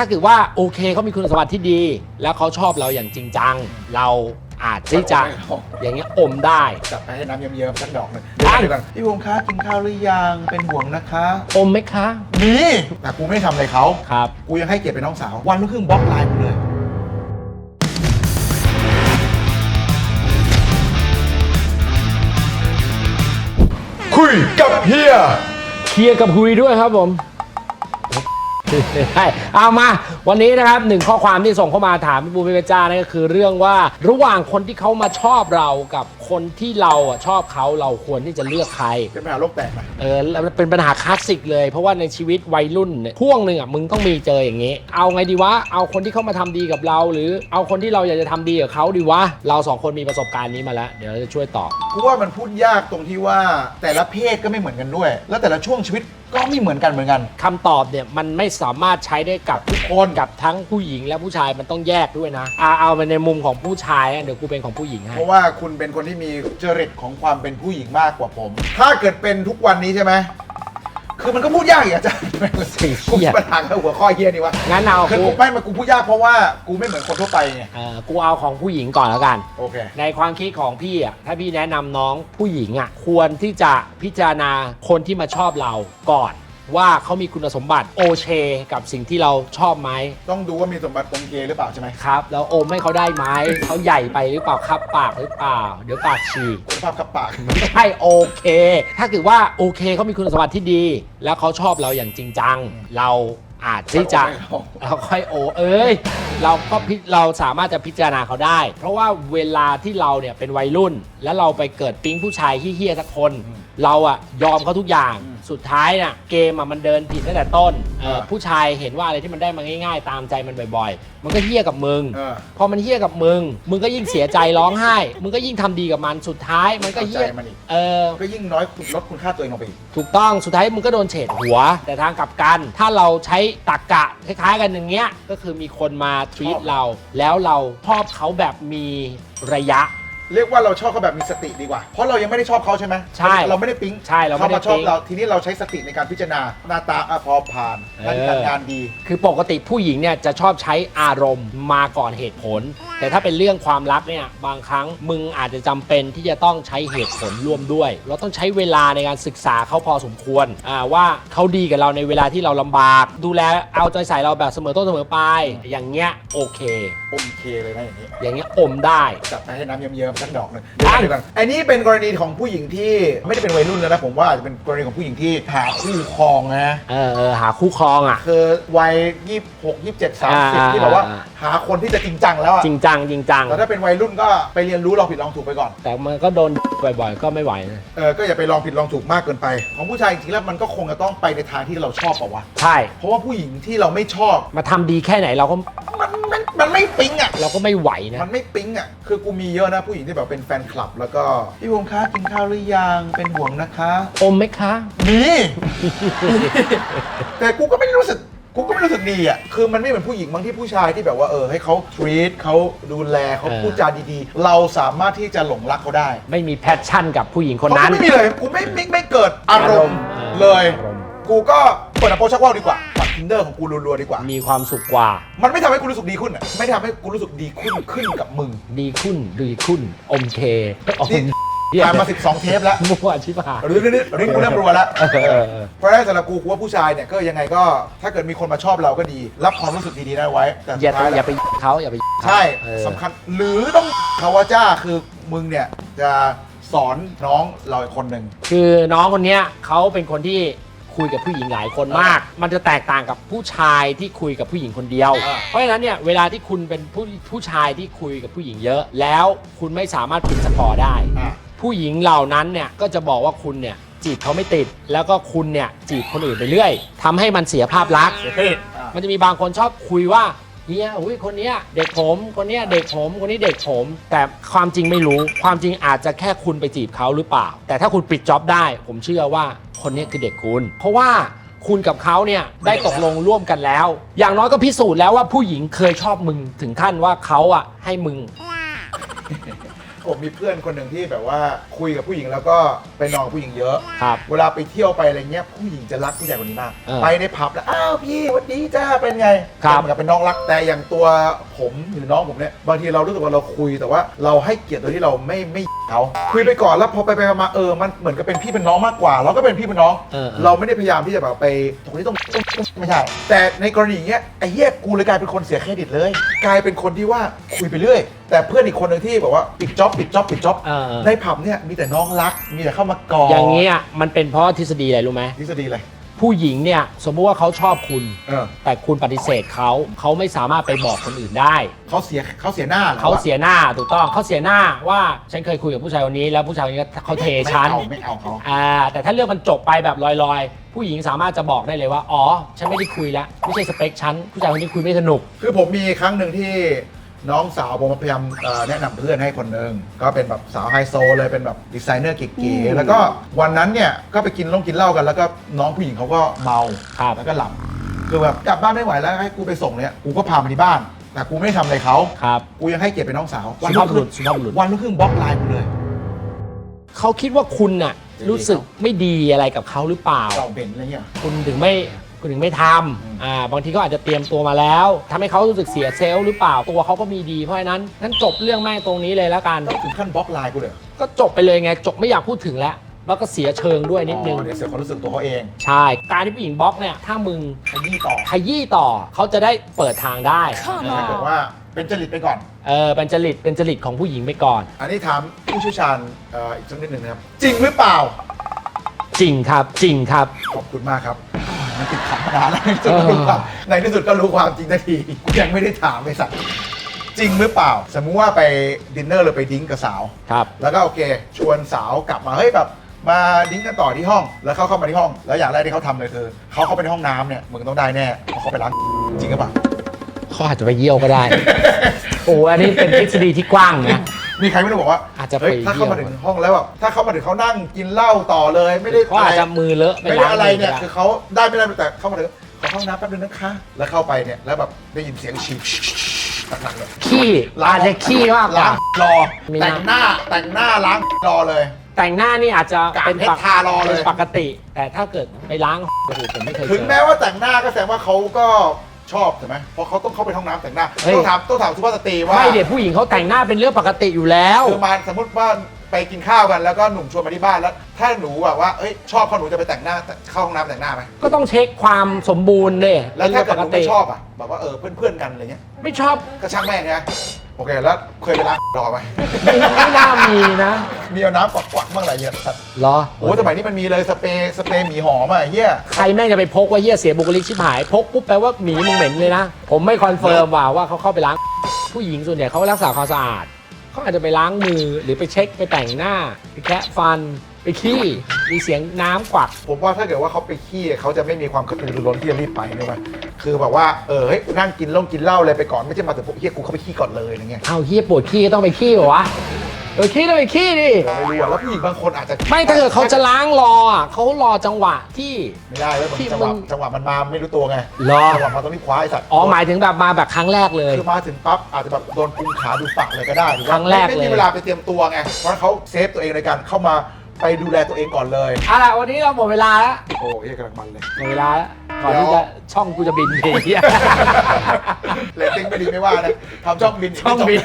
ถ้าเกิดว่าโอเคเขามีคุณสมบัติที่ดี แล้วเขาชอบเราอย่างจริงจัง เราอาจที่จะอย่างเงี้ยอมได้ จับไปให้น้ำเยิ้มๆสักดอกหนึ่งได้เดี๋ยวก่อนพี่วงคะกินข้าวหรือยังเป็นห่วงนะคะอมไหมคะ นี่แต่กูไม่ทำอะไรเขาครับ กูยังให้เกียรติเป็นน้องสาว วันรุ่งขึ้นบล็อกไลน์มึงเลย คุยกับเฮีย เคลียร์กับคุยด้วยครับผม ใช่เอามา วันนี้นะครับหนึ่งข้อความที่ส่งเข้ามาถามพี่ปูพี่เพชรจ้านั่นก็คือเรื่องว่าระหว่างคนที่เขามาชอบเรากับคนที่เราอะชอบเขาเราควรที่จะเลือกใคร เป็นปัญหาโลกแตกไหมเออแล้วมันเป็นปัญหาคลาสสิกเลย เพราะว่าในชีวิตวัยรุ่นเนี่ยพ่วงหนึ่งอะมึงต้องมีเจออย่างนี้ เอาไงดีวะ เอาคนที่เข้ามาทำดีกับเรา หรือเอาคนที่เราอยากจะทำดีกับเขาดีวะ เราสองคนมีประสบการณ์นี้มาแล้ว เดี๋ยวจะช่วยตอบ กูว่ามันพูดยากตรงที่ว่าแต่ละเพศก็ไม่เหมือนกันด้วย แล้วแต่ละช่วงชีวิตก็ไม่เหมือนกันเหมือนกัน คำตอบเนี่ยมันไม่สามารถใช้ได้กับทุกคนกับทั้งผู้หญิงและผู้ชายมันต้องแยกด้วยนะเอาเอาไปในมุมของผู้ชายอะเดี๋ยวกูเป็นของผู้หญิงให้เพราะว่าคุณเป็นคนที่มีจริตของความเป็นผู้หญิงมากกว่าผม ถ้าเกิดเป็นทุกวันนี้ใช่ไหมคือมันก็พูดยากอีกอาจารย์สิ่งกูเหี้ยมีปัญหากับหัวข้อเฮียนี่วะงั้นเอาคือกูกูไม่มากูพูดยากเพราะว่ากูไม่เหมือนคนทั่วไปไงเออกูเอาของผู้หญิงก่อนแล้วกันโอเคในความคิดของพี่อะถ้าพี่แนะนำน้องผู้หญิงอะควรที่จะพิจารณาคนที่มาชอบเราก่อน ว่าเขามีคุณสมบัติโอเช กับสิ่งที่เราชอบไหมต้องดูว่ามีสมบัติปมเกหรือเปล่าใช่ไหมครับ แล้วอมให้เขาได้ไหมเขาใหญ่ไปหรือเปล่าครับปากหรือเปล่า เดี๋ยวปากฉีกคุณภาพขับปากไม่ใช่โอเค ถ้าเกิดว่าโอเคเขามีคุณสมบัติที่ดี แล้วเขาชอบเราอย่างจริงจัง เราอาจที่จะเราค่อยโอเอ้ย เราก็พิเราสามารถจะพิจารณาเขาได้ เพราะว่าเวลาที่เราเนี่ยเป็นวัยรุ่นแล้วเราไปเกิดปิ๊งผู้ชายเฮี้ยๆสักคนเราอะยอมเขาทุกอย่างสุดท้ายน่ะเกมอะมันเดินผิดตั้งแต่ต้นเออ ผู้ชายเห็นว่าอะไรที่มันได้มาง่าย ๆ ตามใจมันบ่อย ๆ มันก็เฮี้ยกับมึง เออ พอมันเฮี้ยกับมึง มึงก็ยิ่งเสียใจร้องไห้ มึงก็ยิ่งทำดีกับมัน สุดท้ายมันก็เข้าใจเฮี้ยมันอีก เออ ก็ยิ่งน้อยคุณลดคุณค่าตัวเองลงไปอีก ถูกต้อง สุดท้ายมึงก็โดนเฉดหัว แต่ทางกลับกัน ถ้าเราใช้ตรกกะคล้ายๆกันอย่างเงี้ย ก็คือมีคนมาทรีชตอบ เรา แล้วเราชอบเขาแบบมีระยะ เรียกว่าเราชอบเขาแบบมีสติดีกว่า เพราะเรายังไม่ได้ชอบเขาใช่ไหมใช่เราไม่ได้ปิ๊งใช่เราไม่ได้มาชอบปิ๊งเราทีนี้เราใช้สติในการพิจารณาหน้าตาอะพอผ่านเออการงานดี คือปกติผู้หญิงเนี่ยจะชอบใช้อารมณ์มาก่อนเหตุผล แต่ถ้าเป็นเรื่องความรักเนี่ยบางครั้งมึงอาจจะจำเป็นที่จะต้องใช้เหตุผลร่วมด้วย เราต้องใช้เวลาในการศึกษาเขาพอสมควรอ่าว่าเขาดีกับเราในเวลาที่เราลำบาก ดูแลเอาใจใส่เราแบบเสมอต้นเสมอปลายอย่างเงี้ยโอเคโอเคเลยนะอย่างนี้อย่างเงี้ยอมได้จับไปให้น้ำเยิ้มๆสักดอกหนึ่งได้เดี๋ยวก่อนอันนี้เป็นกรณีของผู้หญิงที่ไม่ได้เป็นวัยรุ่นแล้วนะผมว่าอาจจะเป็นกรณีของผู้หญิงที่หาคู่ครองนะเออเออหาคู่ครองอะคือวัยยี่หกยี่เจ็ดสามสิบอ่าที่แบบว่าอ่า หาคนที่จะจริงจังแล้วอะจริงจังจริงจังแต่ถ้าเป็นวัยรุ่นก็ไปเรียนรู้ลองผิดลองถูกไปก่อน แต่มันก็โดนบ่อยๆ ก็ไม่ไหวนะเออก็อย่าไปลองผิดลองถูกมากเกินไป ของผู้ชายจริงๆแล้วมันก็คงจะต้องไปในทางที่เราชอบเปล่าวะใช่เพราะว่าผู้หญิงที่เราไม่ชอบมาทำดีแค่ไหนเราก็มันมันมันไม่ปิ๊งอะเราก็ไม่ไหวนะมันไม่ปิ๊งอะ คือกูมีเยอะนะผู้หญิงที่แบบเป็นแฟนคลับ แล้วก็พี่วงคะกินข้าวหรือยัง เป็นห่วงนะคะ อมไหมคะ มี แต่กูก็ไม่รู้สึก กูก็ไม่รู้สึกดีอะ คือมันไม่เหมือนผู้หญิงบางที่ผู้ชายที่แบบว่าเออให้เขา treat เขาดูแลเขาเออ พูดจาดีๆ เราสามารถที่จะหลงรักเขาได้ไม่มีแพชชั่นกับผู้หญิงคนเพราะนั้นกูไม่มีเลย กูไม่ไม่ไม่เกิดอารมณ์อารมณ์เลย อารมณ์ กูก็เปิดอัปโปชักว่าวดีกว่าปัดทินเดอร์ของกูรัวๆดีกว่า มีความสุขกว่า มันไม่ทำให้กูรู้สึกดีขึ้นอะ ไม่ทำให้กูรู้สึกดีขึ้นขึ้นกับมึง ดีขึ้นดีขึ้นอมเคอมนี่เหี้ย ผ่านมา 12 เทปแล้วมั่วชิบหายเรื่องนี้เรื่องนี้กูเริ่มรัวแล้วเออเออเออเพราะฉะนั้นสำหรับกูกูว่าผู้ชายเนี่ยก็ยังไงก็ถ้าเกิดมีคนมาชอบเราก็ดี รับความรู้สึกดีๆได้ไว้ แต่อย่าสุดท้ายอย่าไปเขาอย่าไปใช่เออสำคัญ หรือต้องคาวาจ้าคือมึงเนี่ยจะสอนน้องเราอีกคนหนึ่ง คือน้องคนเนี้ยเขาเป็นคนที่คุยกับผู้หญิงหลายคนมาก มันจะแตกต่างกับผู้ชายที่คุยกับผู้หญิงคนเดียว อ่า เพราะฉะนั้นเนี่ยเวลาที่คุณเป็นผู้ผู้ชายที่คุยกับผู้หญิงเยอะ แล้วคุณไม่สามารถปิดสกอร์ได้ อะ ผู้หญิงเหล่านั้นเนี่ยก็จะบอกว่าคุณเนี่ยจีบเขาไม่ติด แล้วก็คุณเนี่ยจีบคนอื่นไปเรื่อยทำให้มันเสียภาพลักษณ์อะมันจะมีบางคนชอบคุยว่าเฮียอุ้ยคนเนี้ยเด็กผมคนเนี้ยเด็กผมคนนี้เด็กผม แต่ความจริงไม่รู้ความจริงอาจจะแค่คุณไปจีบเขาหรือเปล่า แต่ถ้าคุณปิดจ็อบได้ ผมเชื่อว่าคนเนี้ยคือเด็กคุณ เพราะว่าคุณกับเขาเนี่ยได้ตกลงร่วมกันแล้ว อย่างน้อยก็พิสูจน์แล้วว่าผู้หญิงเคยชอบมึงถึงขั้นว่าเขาอะให้มึง ผมมีเพื่อนคนหนึ่งที่แบบว่าคุยกับผู้หญิงแล้วก็ไปนอนกับผู้หญิงเยอะ ครับ เวลาไปเที่ยวไปอะไรเงี้ยผู้หญิงจะรักผู้ชายคนนี้มาก เออไปในผับแล้วอ้าวพี่วันนี้จ้าเป็นไงครับเหมือนกับเป็นน้องรักแต่อย่างตัวผมหรือน้องผมเนี่ยบางทีเรารู้สึกว่าเราคุยแต่ว่าเราให้เกียรติโดยที่เราไม่ไม่เขาคุยไปก่อนแล้วพอไปไปมาๆเออมันเหมือนกับเป็นพี่เป็นน้องมากกว่า เราก็เป็นพี่เป็นน้อง เออเออ เราไม่ได้พยายามที่จะแบบไปตรงนี้ต้องต้องต้องไม่ใช่แต่ในกรณีอย่างเงี้ยไอ้เหี้ยกูเลยกลายเป็นคนเสียเครดิตเลย กลายเป็นคนที่ว่าคุยไปเรื่อย แต่เพื่อนอีกคนหนึ่งที่บอกว่าปิดจ็อบปิดจ็อบปิดจ็อบเออเออในผับเนี่ยมีแต่น้องรัก มีแต่เข้ามากอออย่างเงี้ยมันเป็นเพราะทฤษฎีอะไรรู้ไหมทฤษฎีเลยผู้หญิงเนี่ยสมมุติว่าเขาชอบคุณ เออแต่คุณปฏิเสธเขาเขาไม่สามารถไปบอกคนอื่นได้ เขาเสียเขาเสียหน้าหรอเขาเสียหน้าถูกต้องเขาเสียหน้าว่าฉันเคยคุยกับผู้ชายคนนี้ แล้วผู้ชายคนนี้ก็เขาเทไม่ฉันเอาไม่เอาเขาอ่าแต่ถ้าเรื่องมันจบไปแบบลอยๆ ผู้หญิงสามารถจะบอกได้เลยว่า อ๋อ ฉันไม่ได้คุยแล้ว ไม่ใช่สเปคฉัน ผู้ชายคนนี้คุยไม่สนุก คือผมมีครั้งหนึ่งที่ น้องสาวผมพยายามเอ่อแนะนำเพื่อนให้คนหนึ่งก็เป็นแบบสาวไฮโซเลยเป็นแบบดีไซเนอร์เก๋ๆแล้วก็วันนั้นเนี่ยก็ไปกินเหล้ากินเหล้ากัน แล้วก็น้องผู้หญิงเขาก็เมาครับ แล้วก็หลับคือแบบกลับบ้านไม่ไหวแล้วให้กูไปส่งเนี่ยกูก็พามาที่บ้าน แต่กูไม่ได้ทำอะไรเขาครับ กูยังให้เกียรติเป็นน้องสาวสุภาพบุรุษสุภาพบุรุษ วันรุ่งขึ้นบล็อกไลน์กูเลย เขาคิดว่าคุณน่ะจะดีรู้สึกไม่ดีอะไรกับเขาหรือเปล่าเต่าเบนอะไรเงี้ย คุณถึงไม่ คุณถึงไม่ทอืมำอ่าบางทีก็อาจจะเตรียมตัวมาแล้วทำให้เขารู้สึกเสียเซลล์หรือเปล่าตัวเขาก็มีดีเพราะฉะนั้นนั้นจบเรื่องแม่งตรงนี้เลยแล้วกันต้องถึงขั้นบล็อกไลน์กูเลยก็จบไปเลยไงจบไม่อยากพูดถึงแล้วแล้วก็เสียเชิงด้วยนิดนึงอ๋อเดี๋ยวเสียความรู้สึกตัวเขาเอง ใช่ การที่ผู้หญิงบล็อกเนี่ย ถ้ามึงขยี้ต่อ ขยี้ต่อ เขาจะได้เปิดทางได้ถ้าเกิดว่าเป็นจริตไปก่อน เออ เป็นจริต เป็นจริตของผู้หญิงไปก่อน อันนี้ถามผู้เชี่ยวชาญเอ่ออีกสักนิดหนึ่งนะครับ จริงหรือเปล่า จริงครับ จริงครับ ขอบคุณมากครับ มันติดขัดมานานแล้วในที่สุดก็รู้ความในที่สุดก็รู้ความจริงทันทียังไม่ได้ถามไปสักจริงหรือเปล่า สมมุติว่าไปดินเนอร์หรือไปดิ้งกับสาว ครับ แล้วก็โอเค ชวนสาวกลับมาเฮ้ยแบบมาดิ้งกันต่อที่ห้อง แล้วเขาเข้ามาที่ห้อง แล้วอย่างแรกที่เขาทำเลยคือเขาเข้าไปในห้องน้ำเนี่ยมึงต้องได้แน่เพราะเขาไปล้างจริงหรือเปล่า เขาอาจจะไปเยี่ยวก็ได้ โอ้อันนี้เป็นทฤษฎีที่กว้างนะ มีใครไม่รู้บอกว่าอาจจะไปเฮ้ยถ้าเข้ามาเยี่ถึยวงห้องแล้วแบบถ้าเข้ามาถึงเขานั่งกินเหล้าต่อเลยไม่ได้เขาอาจจะมือเลอะไปไม่ได้ล้างอะไรมือเนี่ยก็คืได้อเขาได้ไม่ได้แต่เข้ามาถึงขอเข้าห้องน้ำแป๊บนึงนะคะ แล้วเข้าไปเนี่ยแล้วแบบได้ยินเสียงฉี่หนักๆเลยขี้อาจจะขี้มากกล้าว่างรอมีแต่งหน้าแต่งหน้าล้างรอเลย แต่งหน้านี่อาจจะกากเป็นเพชรทารอเลย เป็นปกติ แต่ถ้าเกิดไปล้างโอ้โหผมไม่เคยเจถึงอแม้ว่าแต่งหน้าก็แสดงว่าเขาก็ ชอบใช่ไหมเพราะเขาต้องเข้าไปห้องน้ำแต่งหน้าเฮ้ย ต้องถามต้องถามสุภาพสตรีว่าไม่เดี๋ยวผู้หญิงเขาแต่งหน้าเป็นเรื่องปกติอยู่แล้ว คือมาสมมติว่าไปกินข้าวกันแล้วก็หนุ่มชวนมาที่บ้านแล้ว ถ้าหนูแบบว่าเอ้ยชอบเขาหนูจะไปแต่งหน้าเข้าห้องน้ำแต่งหน้าไหมก็ต้องเช็คความสมบูรณ์เลยแล้วถ้าเกิดหปนูกไม่ติชอบอะแบบว่าเออเพื่อนๆกันอะไรเงี้ยไม่ชอบก็ช่างแม่งไง โอเคแล้วเคยไปล้างรอไหมไม่ไม่น่ามีนะมีเอาน้ำกวักๆบ้างอะไรเงี้ยสัตว์เหรอ โอ้สมัยนี้มันมีเลยสเปรย์สเปรย์หมีหอมอะเฮียใครแม่งจะไปพกว่าเฮียเสียบุคลิกชิบหาย พกปุ๊บแปลว่าหมีมึงเหม็นเลยนะ ผมไม่คอนเฟิร์มว่าว่าเขาเข้าไปล้าง ผู้หญิงส่วนใหญ่เขารักษาความสะอาด เขาอาจจะไปล้างมือหรือไปเช็คไปแต่งหน้า ไปแคะฟัน ไปขี้มีเสียงน้ำกวัก ผมว่าถ้าเกิดว่าเขาไปขี้เขาจะไม่มีความกระตือรือร้นที่จะรีบไปเลยมั้ย คือแบบว่าเออเฮ้ยนั่งกินเหล่งกินเหล้าอะไรไปก่อนไม่ใช่มาถึงปุ๊บเฮียกูเข้าไปขี้ก่อนเลยอะไรเงี้ยเอาเฮียปวดขี้ก็ต้องไปขี้เหรอวะเออขี้ต้องไปขี้ดิเราไม่รู้อะแล้วผู้หญิงบางคนอาจจะไม่ถ้าเกิดเขาจะล้างรออะเขารอจังหวะที่ ไม่ได้เว้ยที่จังหวะมึงจังหวะมันมาไม่รู้ตัวไงรอ จังหวะมันต้องรีบคว้าไอ้สัตว์ อ๋อหมายถึงแบบมาแบบครั้งแรกเลย คือมาถึงปั๊บอาจจะแบบโดนกุมขาดูปากเลยก็ได้หรือครั้ว่างแรกไม่เลย มีเวลาไปเตรียมตัวไงเพราะเขาเซฟตัวเองในการเข้ามาไปดูแลตัวเองก่อนเลย เอาล่ะวันนี้เราหมดเวลาแล้วโอ้ยกำลังมันเลยหมดเวลาแล้ว ก่อนที่จะช่องกูจะบินทีเดียวเรตติ้งไม่ดีไม่ว่านะทำช่องบินช่องบิน